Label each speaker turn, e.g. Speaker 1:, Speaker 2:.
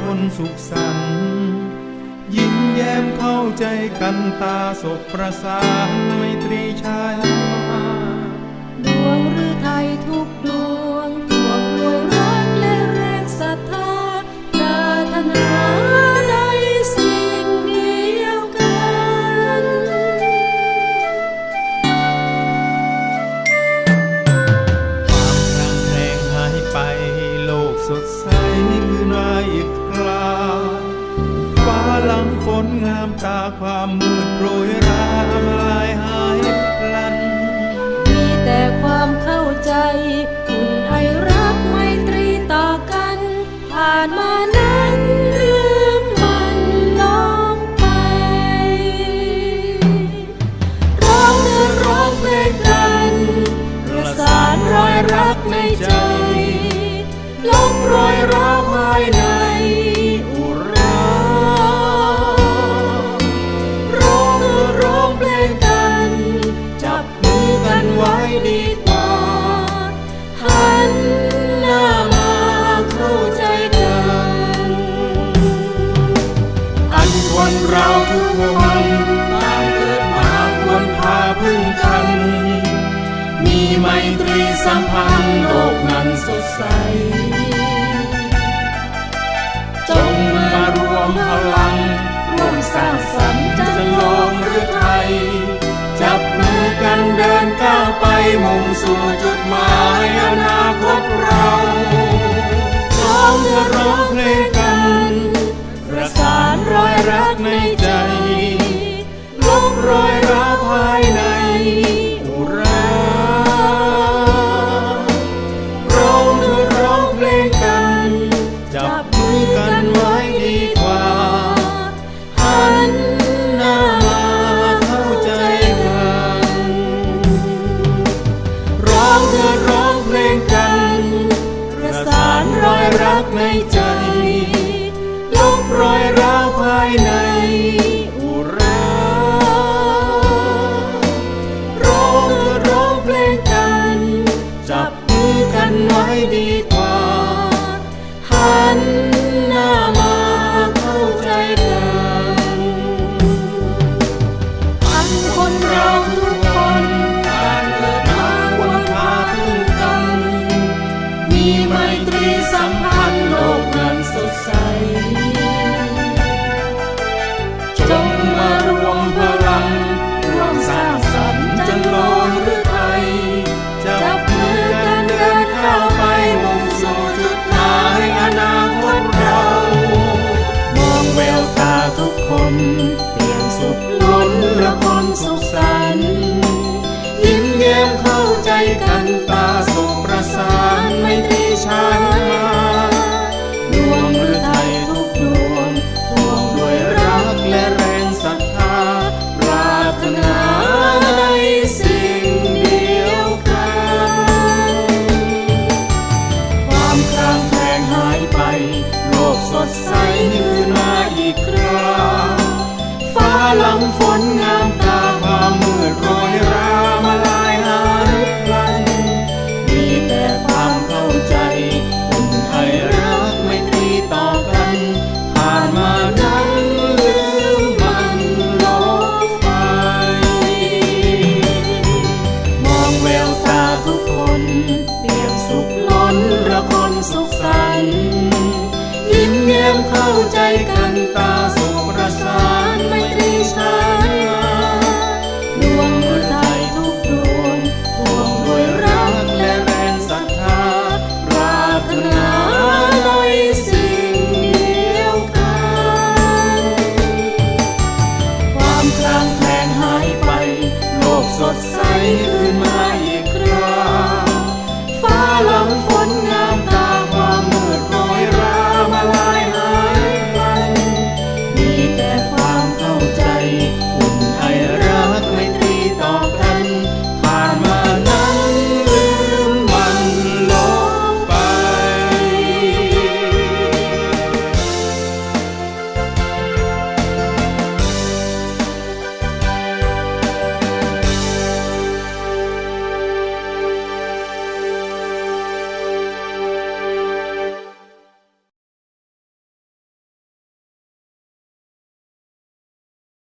Speaker 1: คนสุขสันต์ยิ้มแย้มเข้าใจกันตาสบประสานไมตรีชายมา
Speaker 2: ดวงฤทัยทุกดวงทวงด้วยรักและแรงศรัทธาปรารถนาในสิ่งเดียวกัน
Speaker 1: ความรงแรงหายไป โลกสดใสคือนายอีก ฝนงามตาความมืดโปรยรามาลายหายพลัน มี
Speaker 2: แต่ความเข้าใจอุ่นไอรักไมตรีต่อกัน ผ่านมานั้นลืมมัน
Speaker 1: ล
Speaker 2: ง
Speaker 1: ไป ร้องเนื้อร้องเพลงกันประสานรอยรักในใจ เราทุกคนต่างเกิดมาควรพาพึ่งกัน มีไมตรีสัมพันธ์โลกนั้นสดใส จงมารวมพลังร่วมสร้างสรรค์จะลงหรือไทย จับมือกันเดินก้าวไปมุ่งสู่จุดหมาย กในใจลบรอยร้าวภายในอุราร้องเธอร้องเพลงกัน จับมือกันไว้ดีกว่า หันหน้าาเข้าใจกัน ร้องเธอร้องเพลงกัน ประสานรอยรักในใจ Please. like